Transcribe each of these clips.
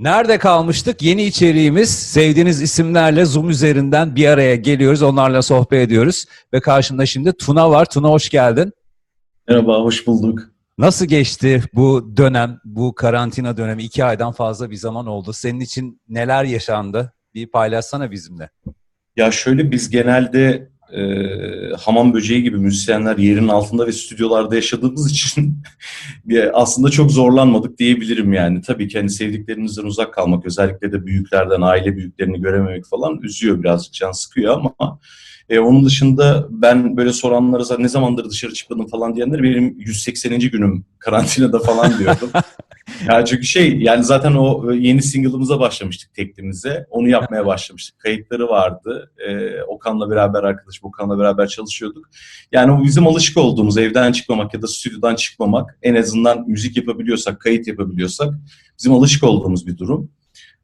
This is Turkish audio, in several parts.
Nerede kalmıştık? Yeni içeriğimiz sevdiğiniz isimlerle Zoom üzerinden bir araya geliyoruz. Onlarla sohbet ediyoruz. Ve karşımda şimdi Tuna var. Tuna hoş geldin. Merhaba, hoş bulduk. Nasıl geçti bu dönem, bu karantina dönemi? iki aydan fazla bir zaman oldu. Senin için neler yaşandı? Bir paylaşsana bizimle. Ya şöyle biz genelde e, hamam böceği gibi müzisyenler yerin altında ve stüdyolarda yaşadığımız için aslında çok zorlanmadık diyebilirim yani. Tabii ki hani sevdiklerimizden uzak kalmak, özellikle de büyüklerden, aile büyüklerini görememek falan üzüyor birazcık, can sıkıyor ama e, onun dışında ben böyle soranlara ne zamandır dışarı çıkmadım falan diyenler benim 180. günüm karantinada falan diyordum. Ya çünkü şey yani zaten o yeni single'ımıza başlamıştık teklimize. Onu yapmaya başlamıştık. Kayıtları vardı. Ee, Okan'la beraber arkadaşım Okan'la beraber çalışıyorduk. Yani o bizim alışık olduğumuz evden çıkmamak ya da stüdyodan çıkmamak en azından müzik yapabiliyorsak, kayıt yapabiliyorsak bizim alışık olduğumuz bir durum.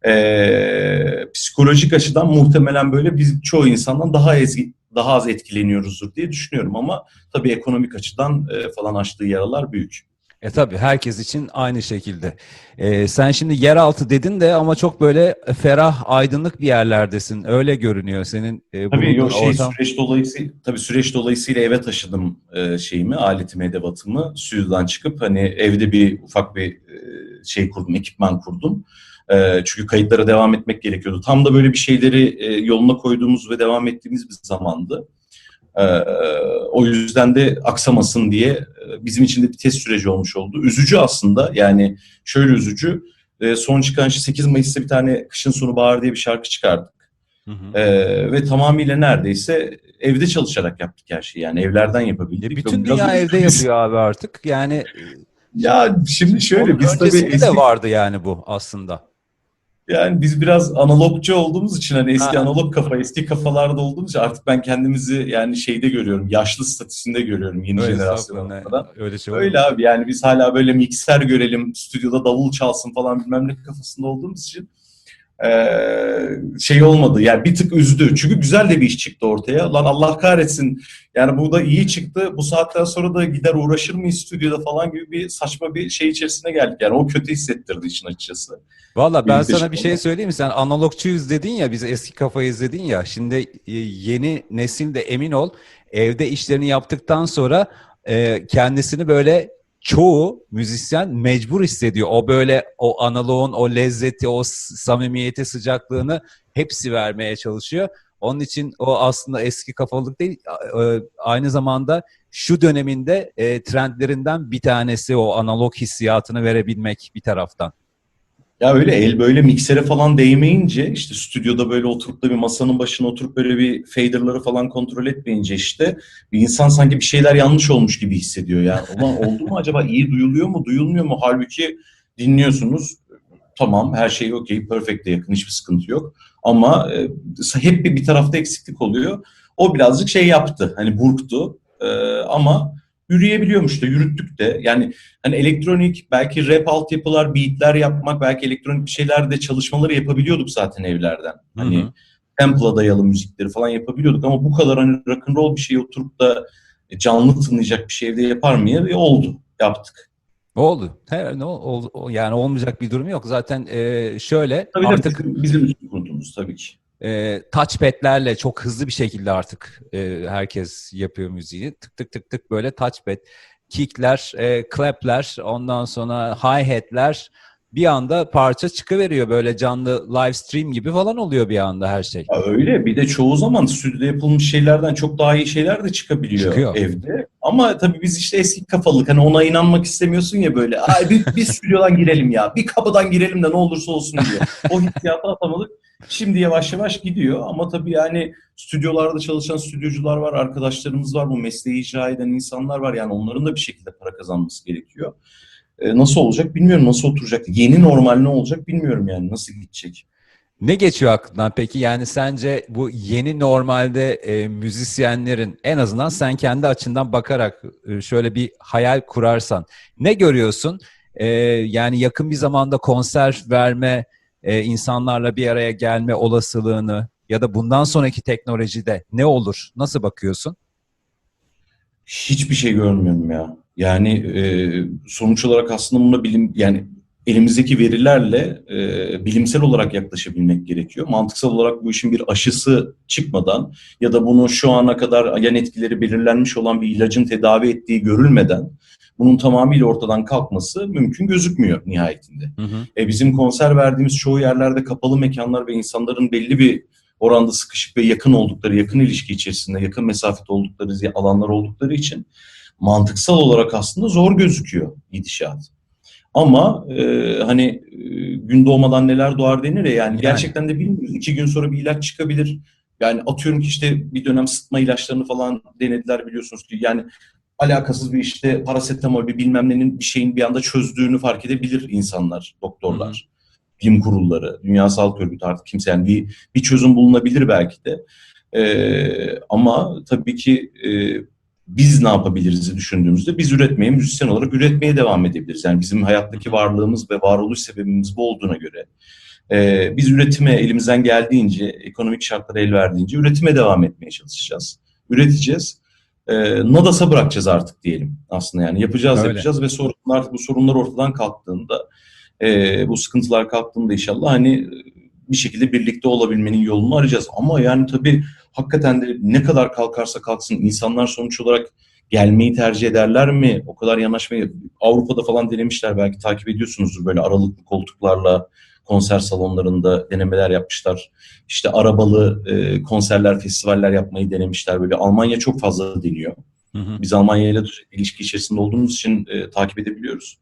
Ee, psikolojik açıdan muhtemelen böyle biz çoğu insandan daha ezgi, daha az etkileniyoruzdur diye düşünüyorum ama tabii ekonomik açıdan e, falan açtığı yaralar büyük. E tabii herkes için aynı şekilde. E, sen şimdi yeraltı dedin de ama çok böyle ferah, aydınlık bir yerlerdesin. Öyle görünüyor senin e, Tabii yok şey ortam. süreç dolayısıyla tabii süreç dolayısıyla eve taşıdım e, şeyimi, aletimi, edevatımı stüdyodan çıkıp hani evde bir ufak bir e, şey kurdum, ekipman kurdum. E, çünkü kayıtlara devam etmek gerekiyordu. Tam da böyle bir şeyleri e, yoluna koyduğumuz ve devam ettiğimiz bir zamandı. E, o yüzden de aksamasın diye e, bizim için de bir test süreci olmuş oldu. Üzücü aslında yani şöyle üzücü. E, son çıkan şey 8 Mayıs'ta bir tane Kışın Sonu Bahar diye bir şarkı çıkardık. Hı hı. Ee, ve tamamıyla neredeyse evde çalışarak yaptık her şeyi. Yani evlerden E, yapabildik. bütün Biraz dünya üzücü evde yapıyor abi artık. Yani Ya şimdi şöyle onun biz tabii eski, de vardı yani bu aslında. Yani biz biraz analogcu olduğumuz için hani eski Ha. analog kafa, eski kafalarda olduğumuz için artık ben kendimizi yani şeyde görüyorum. Yaşlı statüsünde görüyorum yeni Öyle jenerasyonlardan. estağfurullah, Öyle şey Öyle abi yani biz hala böyle mikser görelim, stüdyoda davul çalsın falan bilmem ne kafasında olduğumuz için şey olmadı. Yani bir tık üzdü. Çünkü güzel de bir iş çıktı ortaya. Lan Allah kahretsin. Yani bu da iyi çıktı. Bu saatten sonra da gider uğraşır mıyız stüdyoda falan gibi bir saçma bir şey içerisine geldik. Yani o kötü hissettirdi işin açıkçası. Valla ben Birlikte sana bir şey söyleyeyim mi? Sen analogçuyuz dedin ya, biz eski kafayız dedin ya. Şimdi e, yeni nesil de emin ol, evde işlerini yaptıktan sonra e, kendisini böyle çoğu müzisyen mecbur hissediyor. O böyle o analoğun o lezzeti, o samimiyeti, sıcaklığını hepsi vermeye çalışıyor. Onun için o aslında eski kafalık değil, e, aynı zamanda şu döneminde e, trendlerinden bir tanesi o analog hissiyatını verebilmek bir taraftan. Ya öyle el böyle miksere falan değmeyince işte stüdyoda böyle oturup da bir masanın başına oturup böyle bir faderları falan kontrol etmeyince işte bir insan sanki bir şeyler yanlış olmuş gibi hissediyor yani. Ulan oldu mu acaba iyi duyuluyor mu duyulmuyor mu? Halbuki dinliyorsunuz tamam her şey okey perfect'e yakın hiçbir sıkıntı yok. Ama e, hep bir, bir tarafta eksiklik oluyor. O birazcık şey yaptı hani burktu E, ama yürüyebiliyormuş da yürüttük de yani hani elektronik belki rap altyapılar, beatler yapmak, belki elektronik bir şeyler de çalışmaları yapabiliyorduk zaten evlerden. Hani Hı hı. sample'a dayalı müzikleri falan yapabiliyorduk ama bu kadar hani rock'n'roll bir şey oturup da canlı tınlayacak bir şey evde yapar mıyız? E, oldu. Yaptık. Oldu. Her, ne ol, ol- yani olmayacak bir durum yok. Zaten e, şöyle Tabii artık artık bizim, bizim kurduğumuz tabii ki. E, touchpad'lerle çok hızlı bir şekilde artık e, herkes yapıyor müziği. Tık tık tık tık böyle touchpad, kickler, e, clap'ler, ondan sonra hi-hat'ler bir anda parça çıkıveriyor böyle canlı live stream gibi falan oluyor bir anda her şey. Ya öyle. Bir de çoğu zaman stüdyoda yapılmış şeylerden çok daha iyi şeyler de çıkabiliyor Çıkıyor. evde. Ama tabii biz işte eski kafalılık hani ona inanmak istemiyorsun ya böyle. Ay bir, bir stüdyodan girelim ya. Bir kapıdan girelim de ne olursa olsun diye. O hissiyatı atamadık. Şimdi yavaş yavaş gidiyor ama tabii yani stüdyolarda çalışan stüdyocular var, arkadaşlarımız var, bu mesleği icra eden insanlar var. Yani onların da bir şekilde para kazanması gerekiyor. Ee, nasıl olacak bilmiyorum, nasıl oturacak. Yeni normal ne olacak bilmiyorum yani, nasıl gidecek. Ne geçiyor aklından peki? Yani sence bu yeni normalde e, müzisyenlerin en azından sen kendi açından bakarak e, şöyle bir hayal kurarsan ne görüyorsun? E, yani yakın bir zamanda konser verme, e, insanlarla bir araya gelme olasılığını ya da bundan sonraki teknolojide ne olur? Nasıl bakıyorsun? Hiçbir şey görmüyorum ya. Yani e, sonuç olarak aslında buna bilim yani elimizdeki verilerle e, bilimsel olarak yaklaşabilmek gerekiyor. Mantıksal olarak bu işin bir aşısı çıkmadan ya da bunu şu ana kadar yan etkileri belirlenmiş olan bir ilacın tedavi ettiği görülmeden bunun tamamıyla ortadan kalkması mümkün gözükmüyor nihayetinde. Hı hı. E, bizim konser verdiğimiz çoğu yerlerde kapalı mekanlar ve insanların belli bir oranda sıkışık ve yakın oldukları, yakın ilişki içerisinde, yakın mesafede oldukları alanlar oldukları için mantıksal olarak aslında zor gözüküyor gidişat. Ama e, hani e, gün doğmadan neler doğar denir ya yani, Yani. gerçekten de bilmiyoruz. İki gün sonra bir ilaç çıkabilir. Yani atıyorum ki işte bir dönem sıtma ilaçlarını falan denediler biliyorsunuz ki yani alakasız bir işte parasetamol bir bilmem nenin bir şeyin bir anda çözdüğünü fark edebilir insanlar, doktorlar, bilim kurulları, Dünya Sağlık Örgütü artık kimse yani bir, bir çözüm bulunabilir belki de. Ee, ama tabii ki e, biz ne yapabiliriz düşündüğümüzde biz üretmeye, müzisyen olarak üretmeye devam edebiliriz. Yani bizim hayattaki varlığımız ve varoluş sebebimiz bu olduğuna göre e, biz üretime elimizden geldiğince, ekonomik şartlar el verdiğince üretime devam etmeye çalışacağız. Üreteceğiz. E, Nadas'a bırakacağız artık diyelim aslında yani yapacağız Öyle. yapacağız ve sorunlar bu sorunlar ortadan kalktığında e, bu sıkıntılar kalktığında inşallah hani bir şekilde birlikte olabilmenin yolunu arayacağız. Ama yani tabii hakikaten de ne kadar kalkarsa kalksın insanlar sonuç olarak gelmeyi tercih ederler mi? O kadar yanaşmayı Avrupa'da falan denemişler belki takip ediyorsunuzdur böyle aralıklı koltuklarla konser salonlarında denemeler yapmışlar. İşte arabalı e, konserler, festivaller yapmayı denemişler. Böyle Almanya çok fazla deniyor. Hı hı. Biz Almanya ile ilişki içerisinde olduğumuz için e, takip edebiliyoruz.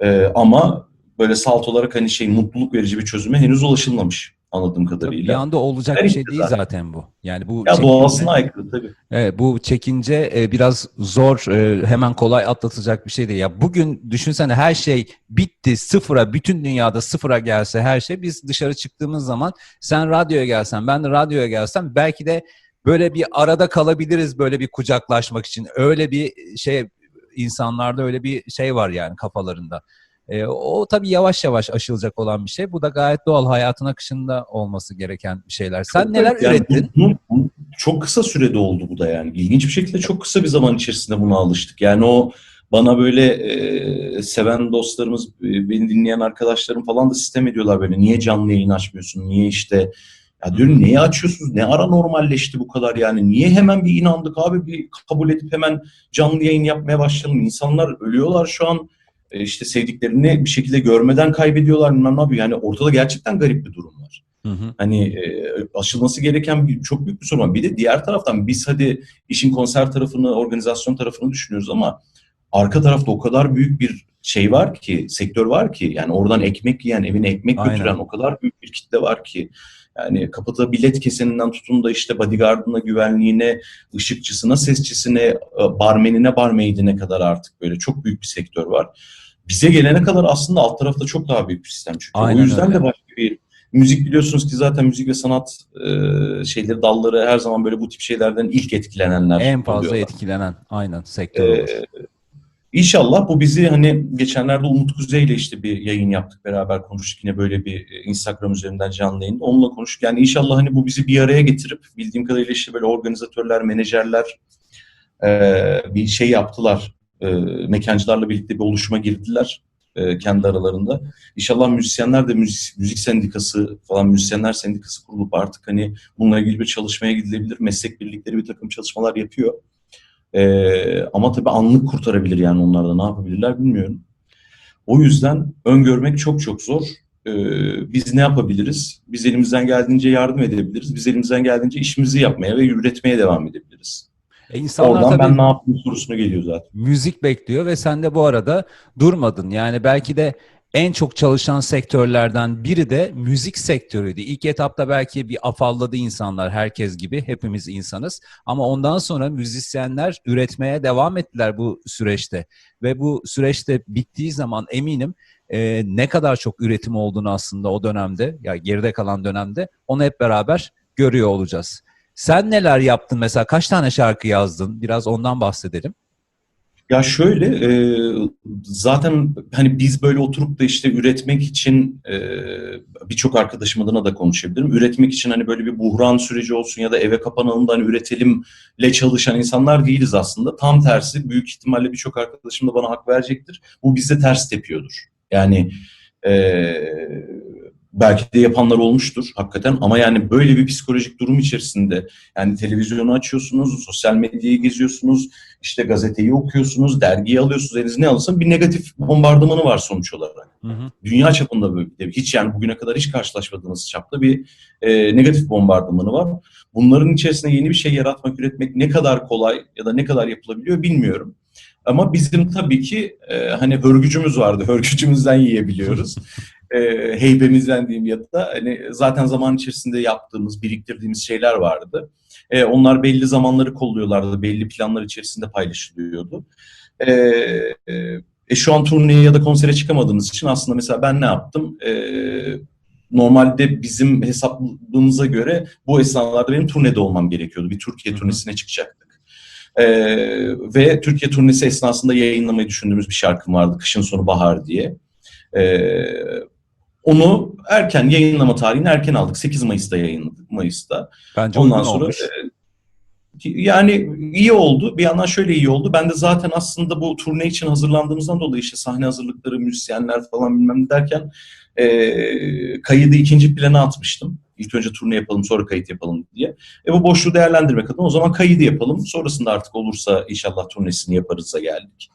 E, ama böyle salt olarak hani şey mutluluk verici bir çözüme henüz ulaşılmamış anladığım Bir kadarıyla. anda olacak Her bir şey değil zaten. zaten bu. Yani bu Ya çekince- doğasına aykırı tabii. Evet, bu çekince e, biraz zor, e, hemen kolay atlatacak bir şey değil. Ya bugün düşünsene her şey bitti, sıfıra, bütün dünyada sıfıra gelse her şey. Biz dışarı çıktığımız zaman sen radyoya gelsen, ben de radyoya gelsem belki de böyle bir arada kalabiliriz böyle bir kucaklaşmak için. Öyle bir şey insanlarda öyle bir şey var yani kafalarında. E, o tabii yavaş yavaş aşılacak olan bir şey. Bu da gayet doğal hayatın akışında olması gereken bir şeyler. Sen Çok neler yani ürettin? bu- bu- çok kısa sürede oldu bu da yani. İlginç bir şekilde çok kısa bir zaman içerisinde buna alıştık. Yani o bana böyle e, seven dostlarımız, e, beni dinleyen arkadaşlarım falan da sistem ediyorlar böyle. Niye canlı yayın açmıyorsun? Niye işte ya diyorum niye açıyorsunuz? Ne ara normalleşti bu kadar yani? Niye hemen bir inandık abi bir kabul edip hemen canlı yayın yapmaya başlayalım? İnsanlar ölüyorlar şu an. E, işte sevdiklerini bir şekilde görmeden kaybediyorlar bilmem ne yapıyor. Yani ortada gerçekten garip bir durum var. Hı hı. Hani e, aşılması gereken bir, çok büyük bir sorun var. Bir de diğer taraftan biz hadi işin konser tarafını, organizasyon tarafını düşünüyoruz ama arka tarafta o kadar büyük bir şey var ki, sektör var ki yani oradan ekmek yiyen, evine ekmek Aynen. götüren o kadar büyük bir kitle var ki. Yani kapıda bilet keseninden tutun da işte bodyguardına, güvenliğine, ışıkçısına, sesçisine, e, barmenine, barmaidine kadar artık böyle çok büyük bir sektör var. Bize gelene kadar aslında alt tarafta çok daha büyük bir sistem çünkü. Aynen o yüzden öyle. de başka bir müzik biliyorsunuz ki zaten müzik ve sanat e, şeyleri dalları her zaman böyle bu tip şeylerden ilk etkilenenler. En fazla oluyorlar. etkilenen aynen sektör Ee. İnşallah bu bizi hani geçenlerde Umut Kuzey ile işte bir yayın yaptık beraber konuştuk yine böyle bir e, Instagram üzerinden canlı yayında onunla konuştuk. Yani inşallah hani bu bizi bir araya getirip bildiğim kadarıyla işte böyle organizatörler, menajerler e, bir şey yaptılar. E, mekancılarla birlikte bir oluşuma girdiler e, kendi aralarında. İnşallah müzisyenler de müzik, müzik sendikası falan müzisyenler sendikası kurulup artık hani bununla ilgili bir çalışmaya gidilebilir. Meslek birlikleri bir takım çalışmalar yapıyor. Ee, ama tabii anlık kurtarabilir yani onlar da ne yapabilirler bilmiyorum. O yüzden öngörmek çok çok zor. Ee, biz ne yapabiliriz? Biz elimizden geldiğince yardım edebiliriz. Biz elimizden geldiğince işimizi yapmaya ve üretmeye devam edebiliriz. E insanlar Oradan tabii ben ne yapayım sorusuna geliyor zaten. müzik bekliyor ve sen de bu arada durmadın. Yani belki de en çok çalışan sektörlerden biri de müzik sektörüydü. İlk etapta belki bir afalladı insanlar herkes gibi hepimiz insanız ama ondan sonra müzisyenler üretmeye devam ettiler bu süreçte ve bu süreçte bittiği zaman eminim e, ne kadar çok üretim olduğunu aslında o dönemde ya geride kalan dönemde onu hep beraber görüyor olacağız. Sen neler yaptın mesela kaç tane şarkı yazdın biraz ondan bahsedelim. Ya şöyle e, zaten hani biz böyle oturup da işte üretmek için e, birçok arkadaşım adına da konuşabilirim. Üretmek için hani böyle bir buhran süreci olsun ya da eve kapanalım da hani üretelimle çalışan insanlar değiliz aslında. Tam tersi büyük ihtimalle birçok arkadaşım da bana hak verecektir. Bu bize ters tepiyordur. Yani Ee, belki de yapanlar olmuştur hakikaten ama yani böyle bir psikolojik durum içerisinde yani televizyonu açıyorsunuz, sosyal medyayı geziyorsunuz, işte gazeteyi okuyorsunuz, dergiyi alıyorsunuz, elinize ne alırsanız bir negatif bombardımanı var sonuç olarak. Hı hı. Dünya çapında böyle bir hiç yani bugüne kadar hiç karşılaşmadığınız çapta bir e, negatif bombardımanı var. Bunların içerisinde yeni bir şey yaratmak, üretmek ne kadar kolay ya da ne kadar yapılabiliyor bilmiyorum. Ama bizim tabii ki e, hani hörgücümüz vardı, hörgücümüzden yiyebiliyoruz. E, heybemizden diyeyim ya da hani zaten zaman içerisinde yaptığımız, biriktirdiğimiz şeyler vardı. E, onlar belli zamanları kolluyorlardı, belli planlar içerisinde paylaşılıyordu. E, e, e, şu an turneye ya da konsere çıkamadığımız için aslında mesela ben ne yaptım? E, normalde bizim hesapladığımıza göre bu esnalarda benim turnede olmam gerekiyordu. Bir Türkiye turnesine çıkacaktık. E, ve Türkiye turnesi esnasında yayınlamayı düşündüğümüz bir şarkım vardı. Kışın sonu bahar diye. E, onu erken yayınlama tarihini erken aldık. 8 Mayıs'ta yayınladık. Mayıs'ta. Bence Ondan sonra olmuş. e, yani iyi oldu. Bir yandan şöyle iyi oldu. Ben de zaten aslında bu turne için hazırlandığımızdan dolayı işte sahne hazırlıkları, müzisyenler falan bilmem ne derken e, kaydı ikinci plana atmıştım. İlk önce turne yapalım sonra kayıt yapalım diye. E bu boşluğu değerlendirmek adına o zaman kaydı yapalım. Sonrasında artık olursa inşallah turnesini yaparız'a geldik.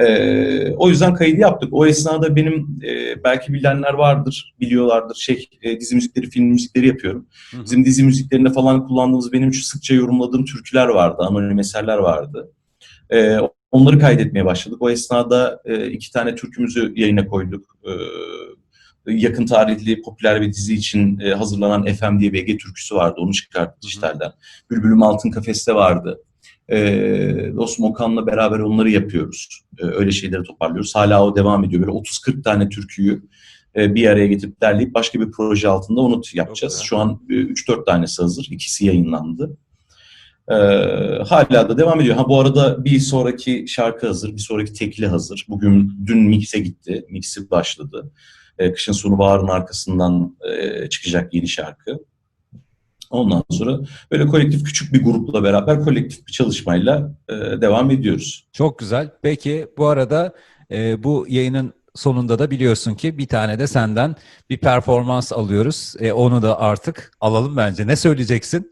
E, o yüzden kaydı yaptık. O esnada benim e, belki bilenler vardır, biliyorlardır. Şey e, dizi müzikleri, film müzikleri yapıyorum. Hı. Bizim dizi müziklerinde falan kullandığımız benim sıkça yorumladığım türküler vardı, anonim eserler vardı. Ee, onları kaydetmeye başladık. O esnada e, iki tane türkümüzü yayına koyduk. Ee, yakın tarihli popüler bir dizi için e, hazırlanan FM diye bir Ege türküsü vardı. Onu çıkarttık dijitalden. Bülbülüm Altın Kafeste vardı. Ee, dostum Okan'la beraber onları yapıyoruz. Ee, öyle şeyleri toparlıyoruz. Hala o devam ediyor. Böyle 30-40 tane türküyü e, bir araya getirip derleyip başka bir proje altında onu yapacağız. Şu an e, 3-4 tanesi hazır. İkisi yayınlandı. Ee, hala da devam ediyor. Ha bu arada bir sonraki şarkı hazır, bir sonraki tekli hazır. Bugün dün mix'e gitti, mix'i başladı. Ee, kışın sonu baharın arkasından e, çıkacak yeni şarkı. Ondan sonra böyle kolektif küçük bir grupla beraber kolektif bir çalışmayla e, devam ediyoruz. Çok güzel. Peki bu arada e, bu yayının sonunda da biliyorsun ki bir tane de senden bir performans alıyoruz. E, onu da artık alalım bence. Ne söyleyeceksin?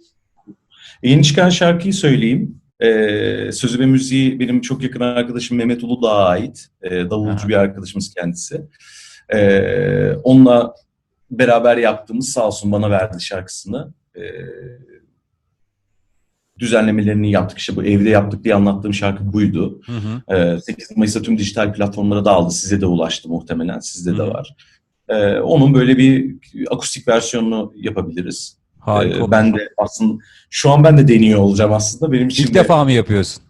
Yeni çıkan şarkıyı söyleyeyim. Ee, sözü ve müziği benim çok yakın arkadaşım Mehmet Uludağ'a ait. Ee, davulcu bir arkadaşımız kendisi. Ee, onunla beraber yaptığımız sağ olsun bana verdi şarkısını. Ee, düzenlemelerini yaptık. İşte bu evde yaptık diye anlattığım şarkı buydu. Hı hı. Ee, 8 Mayıs'ta tüm dijital platformlara dağıldı. Size de ulaştı muhtemelen. Sizde de Hı hı. var. Ee, onun böyle bir akustik versiyonunu yapabiliriz. Harika. Olmuş. ben de aslında şu an ben de deniyor olacağım aslında. Benim için İlk de- defa mı yapıyorsun?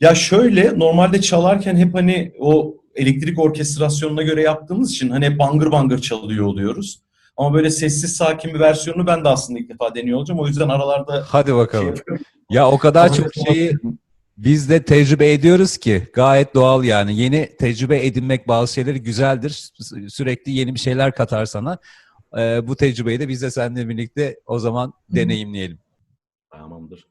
Ya şöyle normalde çalarken hep hani o elektrik orkestrasyonuna göre yaptığımız için hani hep bangır bangır çalıyor oluyoruz. Ama böyle sessiz sakin bir versiyonunu ben de aslında ilk defa deniyor olacağım. O yüzden aralarda Hadi şey bakalım. yapıyorum. Ya o kadar çok şeyi biz de tecrübe ediyoruz ki gayet doğal yani. Yeni tecrübe edinmek bazı şeyleri güzeldir. Sü- Sürekli yeni bir şeyler katar sana. Ee, bu tecrübeyi de biz de seninle birlikte o zaman deneyimleyelim. Tamamdır.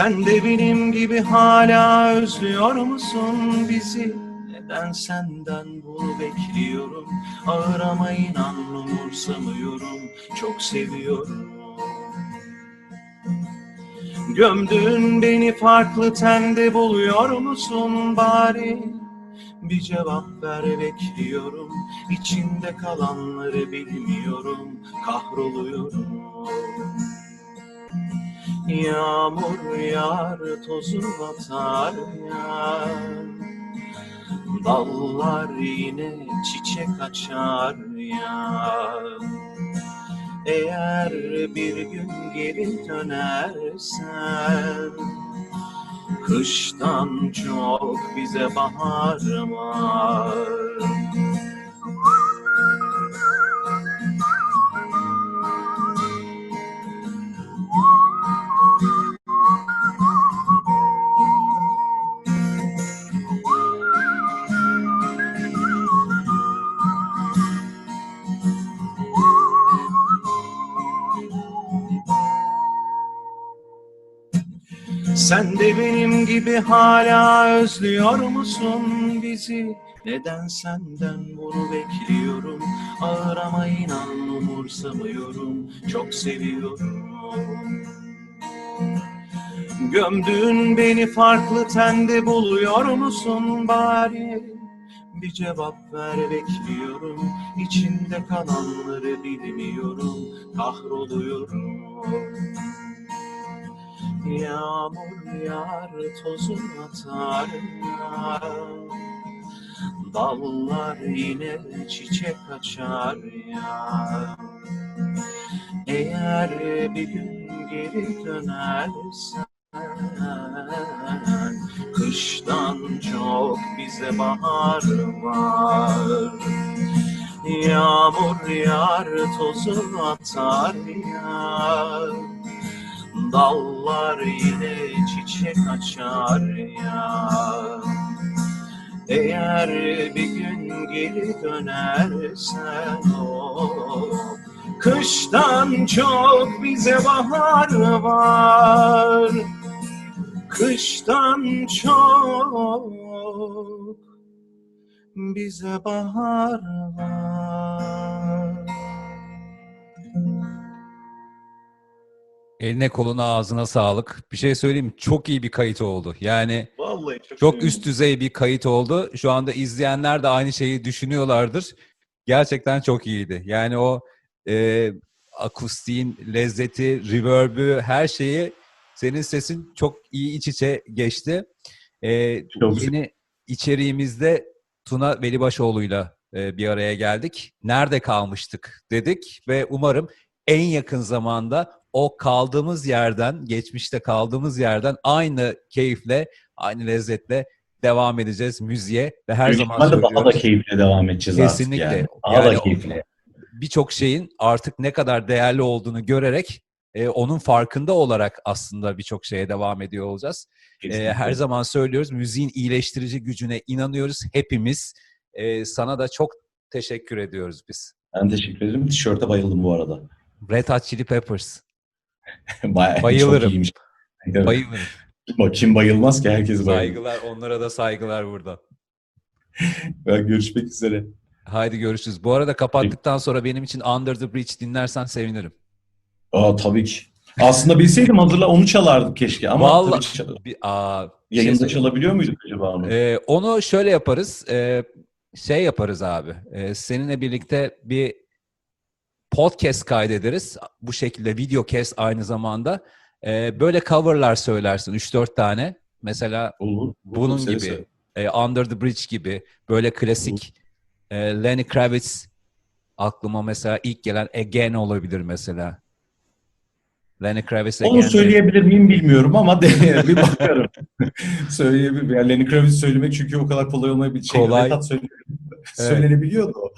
Sen de benim gibi hala özlüyor musun bizi? Neden senden bunu bekliyorum? Ağır ama inan umursamıyorum. Çok seviyorum. Gömdün beni farklı tende buluyor musun bari? Bir cevap ver bekliyorum. İçinde kalanları bilmiyorum. Kahroluyorum. Yağmur yağar, tozu batar yar. Dallar yine çiçek açar ya. Eğer bir gün geri dönersen Kıştan çok bize bahar var benim gibi hala özlüyor musun bizi? Neden senden bunu bekliyorum? Ağır ama inan umursamıyorum. Çok seviyorum. Gömdüğün beni farklı tende buluyor musun bari? Bir cevap ver bekliyorum. İçinde kalanları bilmiyorum. Kahroluyorum. Yağmur yağar, tozun atar. Dallar yine çiçek açar ya. Eğer bir gün geri dönersen Kıştan çok bize bahar var Yağmur yağar, tozun atar ya Dallar yine çiçek açar ya. Eğer bir gün geri dönersen o Kıştan çok bize bahar var. Kıştan çok bize bahar var Eline koluna ağzına sağlık. Bir şey söyleyeyim mi? Çok iyi bir kayıt oldu. Yani Vallahi çok, çok üst düzey bir kayıt oldu. Şu anda izleyenler de aynı şeyi düşünüyorlardır. Gerçekten çok iyiydi. Yani o e, akustiğin lezzeti, reverb'ü, her şeyi senin sesin çok iyi iç içe geçti. E, Çok yeni içeriğimizde Tuna Velibaşoğlu'yla e, bir araya geldik. Nerede kalmıştık dedik ve umarım en yakın zamanda o kaldığımız yerden, geçmişte kaldığımız yerden aynı keyifle, aynı lezzetle devam edeceğiz müziğe ve her Büyük zaman ihtimalle daha da söylüyoruz. keyifle devam edeceğiz Kesinlikle. artık yani. Daha Yani da keyifle. birçok şeyin artık ne kadar değerli olduğunu görerek e, onun farkında olarak aslında birçok şeye devam ediyor olacağız. E, her zaman söylüyoruz müziğin iyileştirici gücüne inanıyoruz hepimiz. E, sana da çok teşekkür ediyoruz biz. Ben teşekkür ederim. Tişörte bayıldım bu arada. Red Hot Chili Peppers. Bayağı Bayılırım. Çok iyiymiş. Evet. Bayılırım. Kim, bayılmaz ki herkes bayılır. Saygılar onlara da saygılar buradan. Ben görüşmek üzere. Haydi görüşürüz. Bu arada kapattıktan sonra benim için Under the Bridge dinlersen sevinirim. Aa tabii ki. Aslında bilseydim hazırla onu çalardım keşke ama Vallahi- tabii ki Bir, aa, şey yayında söyleyeyim. çalabiliyor muyduk acaba onu? Ee, onu şöyle yaparız. Ee, şey yaparız abi. Ee, seninle birlikte bir podcast kaydederiz. Bu şekilde video kes aynı zamanda. Ee, böyle coverlar söylersin 3-4 tane. Mesela Olur. bunun Seve gibi, e, Under the Bridge gibi böyle klasik e, Lenny Kravitz aklıma mesela ilk gelen Again olabilir mesela. Lenny Kravitz Again. Onu söyleyebilir miyim bilmiyorum ama de, bir bakarım. Söyleyebilirim. Yani Lenny Kravitz söylemek çünkü o kadar kolay olmayabilir. Şey, Kolay. Söylenebiliyordu o.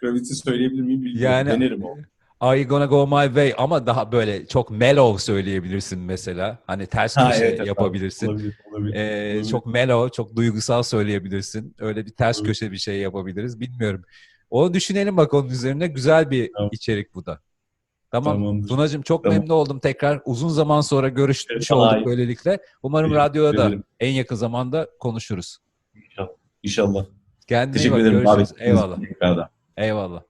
Kravitz'i söyleyebilir miyim bilmiyorum. Yani- Denerim o. Are you gonna go my way? Ama daha böyle çok mellow söyleyebilirsin mesela. Hani ters Ha, köşe evet, evet, yapabilirsin. Olabilir, olabilir. Ee, olabilir. çok mellow, çok duygusal söyleyebilirsin. Öyle bir ters Evet. köşe bir şey yapabiliriz. Bilmiyorum. Onu düşünelim bak onun üzerine. Güzel bir Tamam. içerik bu da. Tamam. Tamamdır. Tunacığım çok Tamam. memnun oldum tekrar. Uzun zaman sonra görüşmüş Evet, olduk kolay. böylelikle. Umarım Teşekkür radyoda da ederim. en yakın zamanda konuşuruz. İnşallah. Kendine iyi Teşekkür bak. ederim. Görüşürüz. İçin Eyvallah. Tekrardan. Eyvallah.